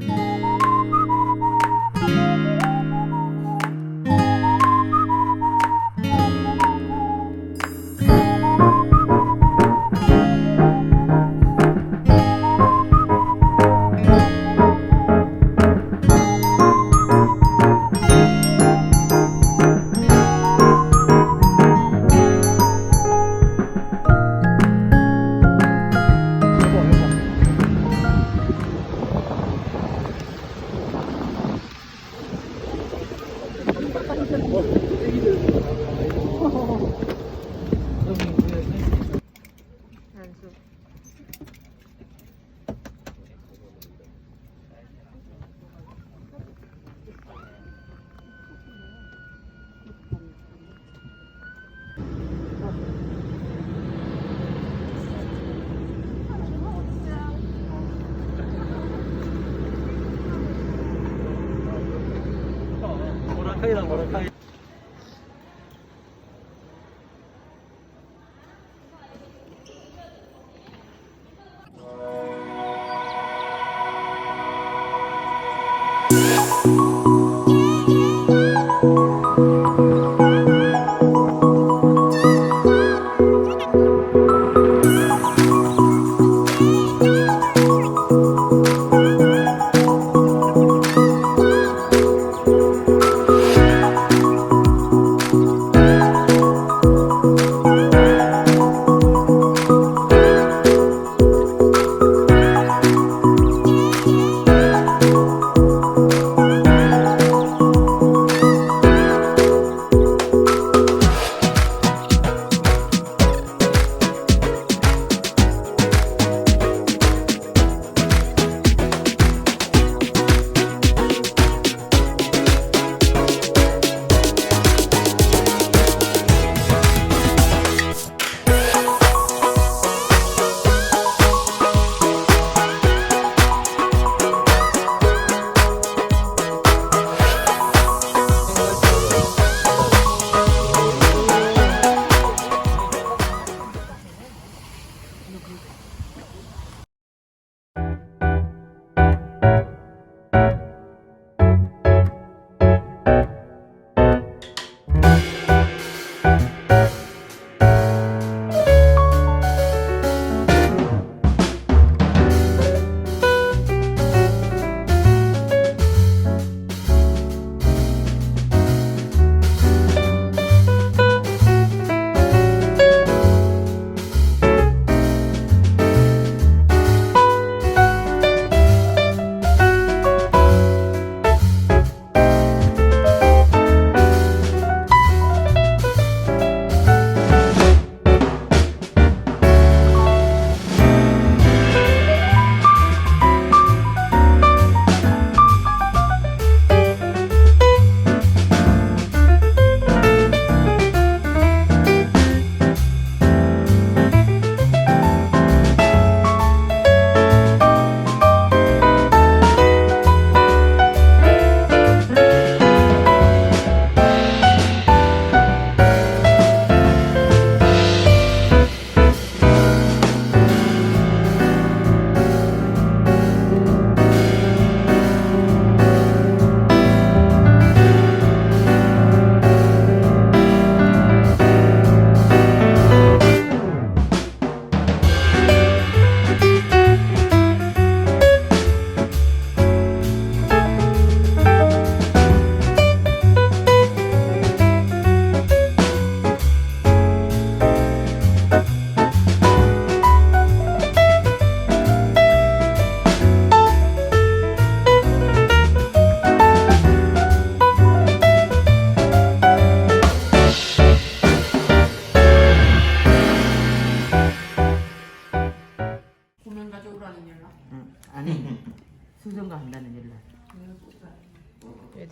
한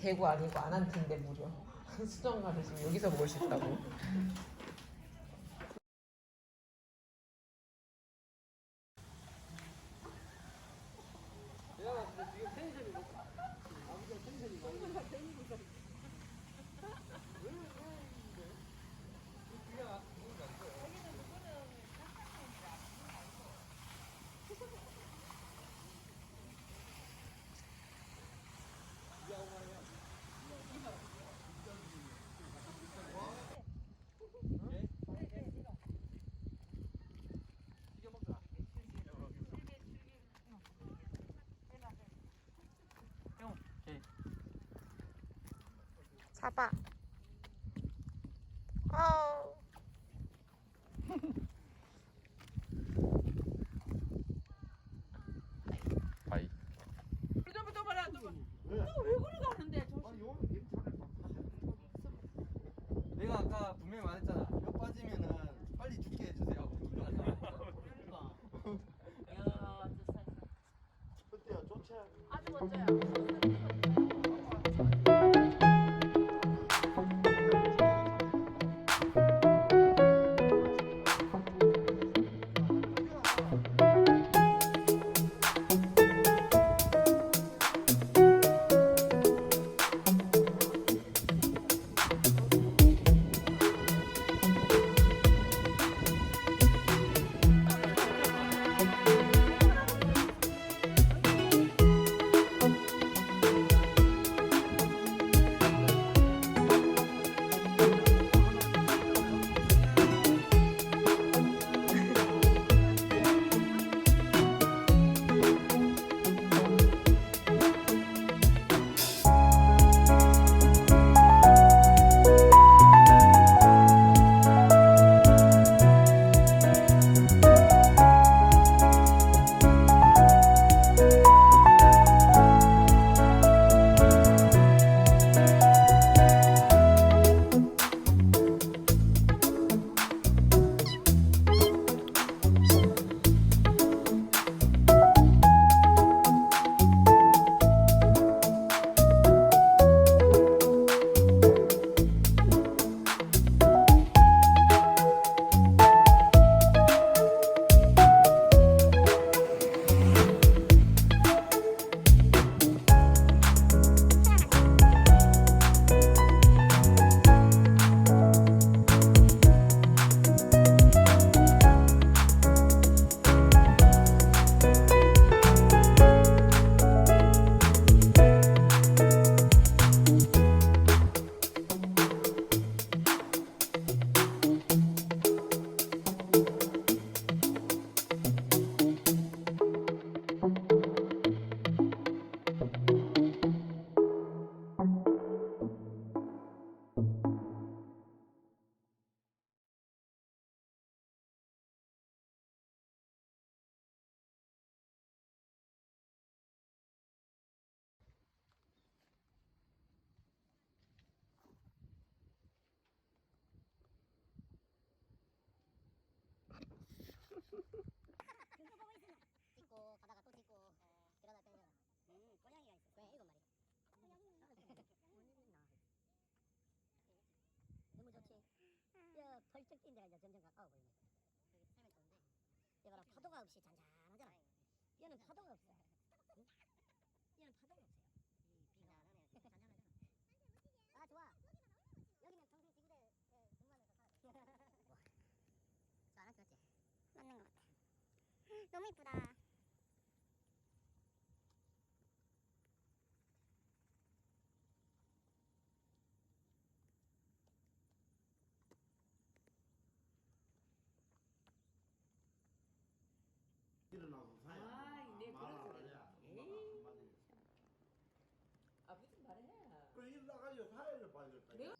대구 아니고 안한티인데 무려 수정가를 지금 여기서 먹을 수 있다고. 잡아. 어. 바이. 또 봐라 또 봐. 왜? 왜 그래 가는데 같아. 내가 아까 분명히 말했잖아. 뼈 빠지면은 빨리 죽게 해주세요. 야, 저 살. 어때요? 좋지? 아주 멋져요. 펄쩍 뛴 데가 이제 점점 가까워 보이네. 여기 살면 좋은데. 여기라 파도가 없이 잔잔하잖아. 얘는 파도가 없어 응? 얘는 파도가 없어요. 잔잔하잖아. 아 좋아. 여기는 평생 지구대 중간에서 살아 저안 할것 같지? 맞는 것 같아. 너무 이쁘다. 일어나고 사야. 아, 네, 그런? 소리. 엄마가 에이. 한마디. 아버지 말해. 그래 일어나가지고 사야를 봐야겠다. 내가-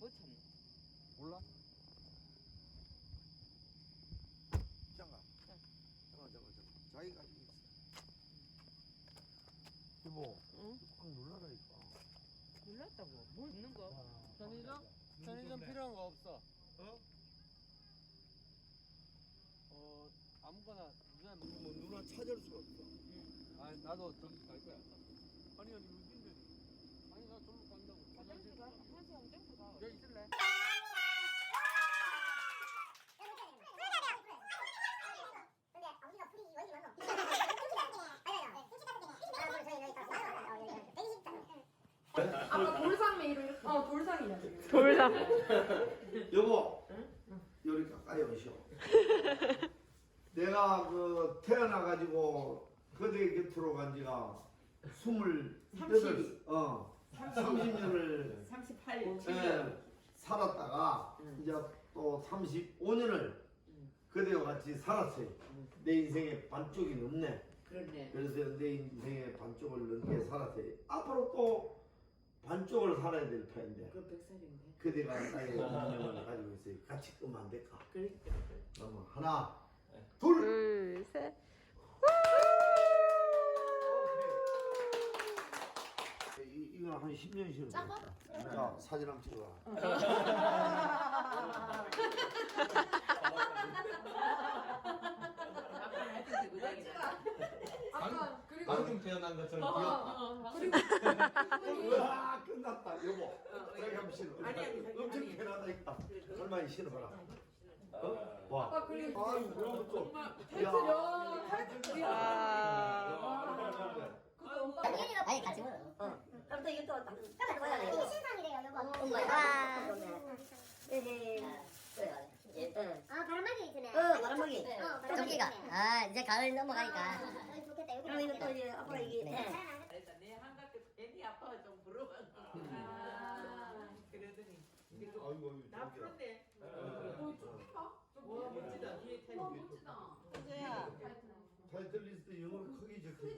뭐 참나? 몰라? 잠깐. 잠깐 잠깐 잠깐. 자기가 있어. 여보. 응? 꽉 눌러라니까. 몰랐다고. 뭘 있는 거? 편의점? 편의점 필요한 거 없어. 어? 어 아무거나 누나 뭐 누나 찾을 수 없어. 아 나도 저기 갈 거야. 아니 아니 어딘데? 아니 나 저로 간다고. 화장실 가. 화장실 땡큐 가. 여기 있을래? 아까 돌상 메일을 이렇게 어 돌상이야 지금 돌상. 여보. 여기 가까이 오시오. 내가 그 태어나 가지고 그대 곁으로 간 지가 스물 여덟 어 30년을 38, 예, 살았다가 응. 이제 또 35년을 응. 그대와 같이 살았어요. 내 인생의 반쪽이 넘네. 그렇네. 그래서 내 인생의 반쪽을 넘게 살았어요. 앞으로 또 반쪽을 살아야 될 터인데 그 백살인데. 그대가 나의 운명을 가지고 있어요. 같이 끄면 안 될까? 그래 그래. 그러면 하나, 둘, 둘, 셋. 이, 이거 한 10년 쉬는 작아? 자, 사진 한번. 아까 그리고 방금 태어난 것처럼 귀엽다. 그리고 이분이 우와, 끝났다, 여보. 저기 한번 신어. 아니, 아니, 아니, 엄청 아니. 편하다니까. 얼마나 신어봐라. 어? 와. 아까 그리고 아유, 그럼 또. 야 탈출 아. 아니 같이 먹어. 어. 그럼 또 이거 또 거야. 이게 신상이래요, 여보. 엄마. 와. 에헤. 그래. 예. 아 바람막이 있네. 어, 바람막이. 어, 조끼가. 아, 이제 가을 넘어가니까. 여기 좋겠다. 여기 그럼 이거. 또 이제 앞으로 이게. 네. 그래서 내 한가득 괜히 아빠가 좀 부러워. 그러더니 아이고, 아이고. 나 저기야. 푸른데. 어, 좋다. 와 멋지다 뒤에 태. 와 멋지다. 현재야. 타이틀 리스트 영어로 크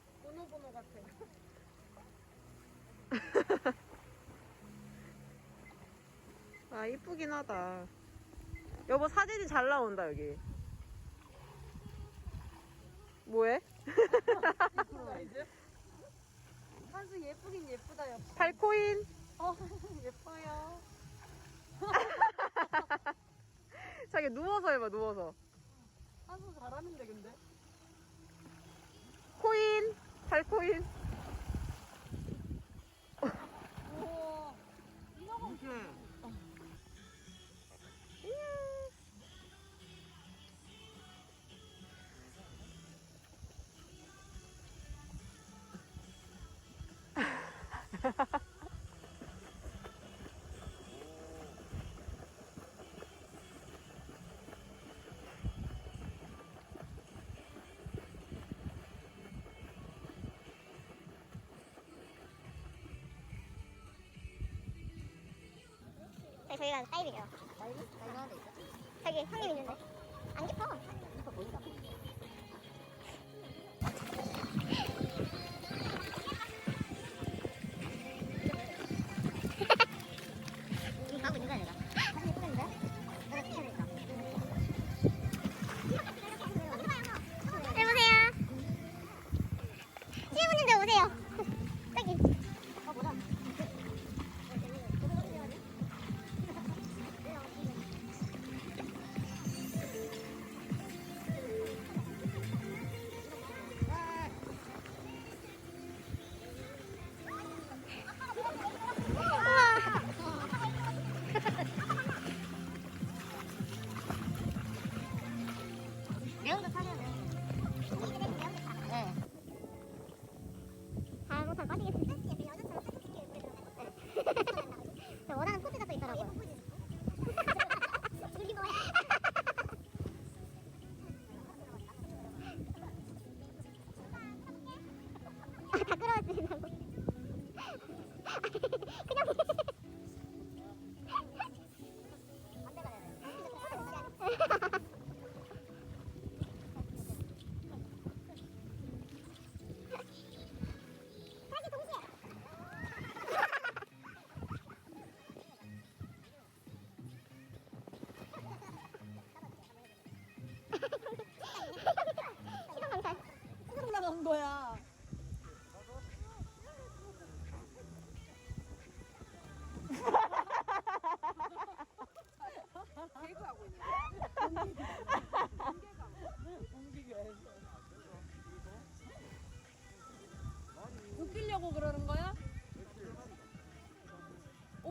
번호 같아. 아 이쁘긴 하다. 여보 사진이 잘 나온다 여기. 뭐해? 한수 예쁘긴 예쁘다 요. 팔코인. 어 예뻐요. 자기 누워서 해봐 누워서. 한수 잘하는데 근데. 코인. 팔코인. 저희가 사입이에요. 저기 형님 있는데. 안 깊어. 이거 보인다. 아, 못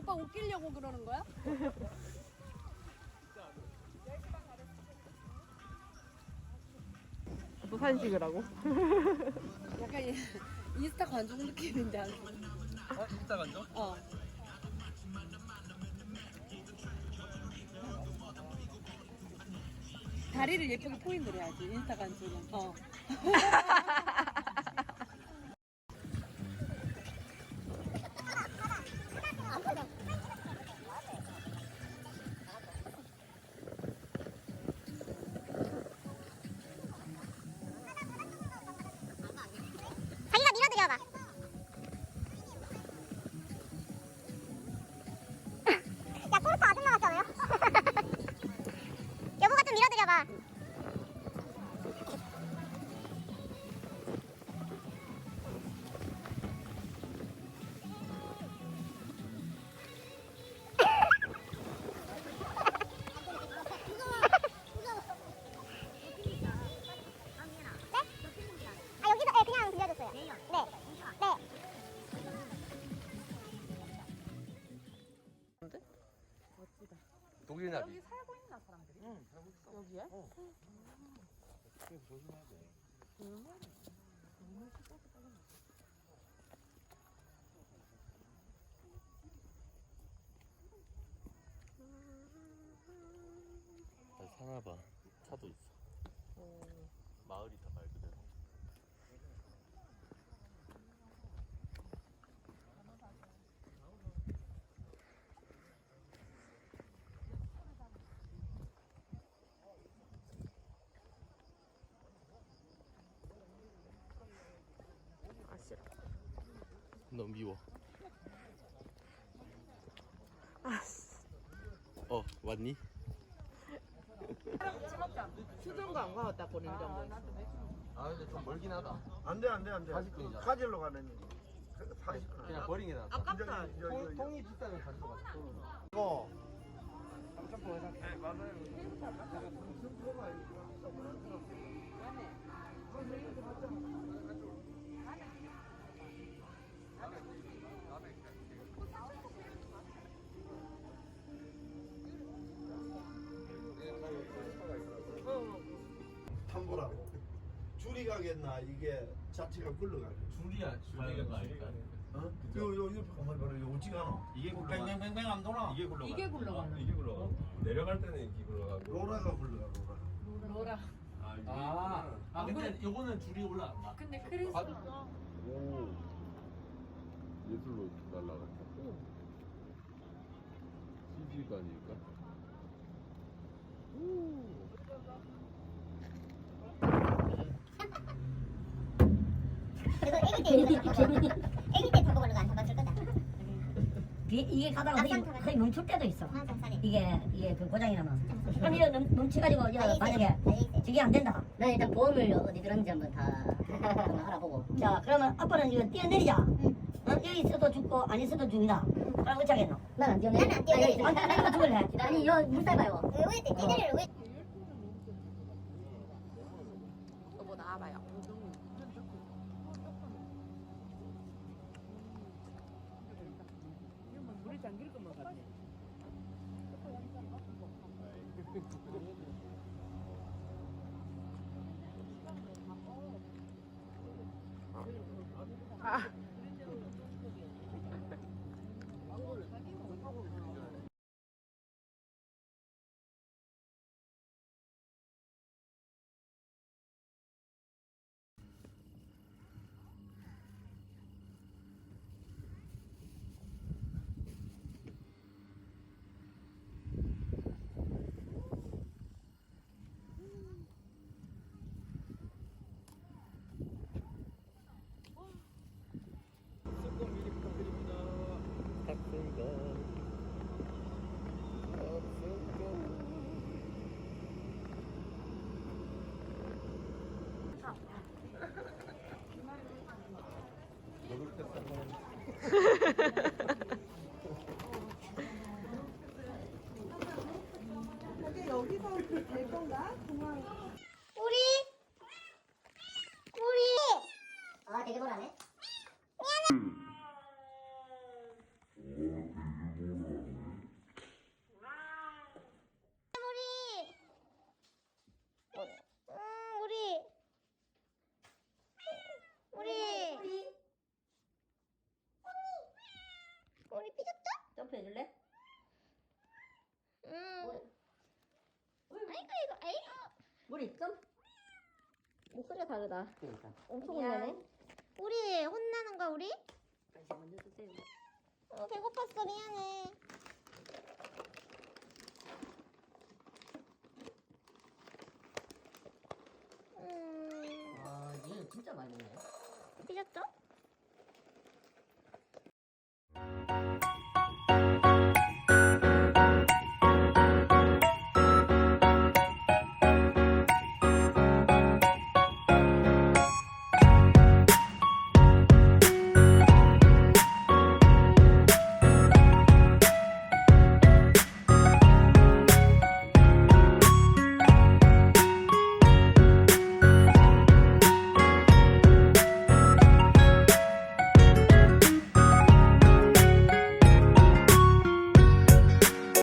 오빠 웃기려고 그러는 거야? 또 사진 찍으라고? 약간 이- 인스타 관종 느낌인데 안 어? 진짜 간죠? 어. 다리를 예쁘게 포인트를 해야지 인스타 관종은. 어. 독일 나비. 여기야? 사나봐. 차도 있어. 마을이다 말 그대로. 아 싫어. 너무 미워. 아어 왔니? 수정도 안 가봤다 뭐. 아 근데 좀 멀긴 하다. 안돼 안돼 안돼. 40 분이잖아. 가지러 가는. 40분. 그냥 버리는 게 낫다. 아깝다. 통, 통이 비싸면 가지러 가. 이거 탐보라고. 줄이 가겠나 이게 자체가 굴러가고. 줄이야 줄이가 가니까. 어? 요, 요, 요, 가만히 봐라. 요 오지가 않아. 이게 굴러가. 뱅뱅뱅뱅 안 돌아. 이게 굴러가. 이게 굴러가는 이게 굴러가. 내려갈 때는 이게 굴러가고. 로라가 굴러가, 로라. 로라. 아, 아 근데 요거는 줄이 올라간다. 근데 크리스 오. 예술로 날라갔다. CG가 아닐까? 애기 때 애기 때 타보는 거안 타봤을 거다. 비, 이게 가다가 거의, 앞선 타봤지. 거의 멈출 때도 있어. 맞아. 이게 이게 그 고장이 나면. 그럼 이거 넘- 멈춰가지고 이거 만약에. 저게 안 된다. 난 일단 보험을 어디 들었는지 한번 다 한번 알아보고 자 그러면 아빠는 이거 뛰어내리자. 어? 여기 있어도 죽고 안 있어도 죽는다. 그럼 어쩌겠노? 난안 뛰어내 나는 안 뛰어내. 안 뛰어내리면 죽을래. 아니 이거 물살 봐요 왜 때? 니들을 왜? 우리 우리. 아 되게 뭐라네. 응 우리 우리 우리 우리 삐졌다? 점프해줄래? 응. 아이고 이거 아이고 물이 점? 그러니까 엄청 혼나네. 우리 혼나는 거 우리? 다시 먼저 주세요. 어, 배고팠어 미안해. 음 아 얘 진짜 많이 먹네 삐졌죠?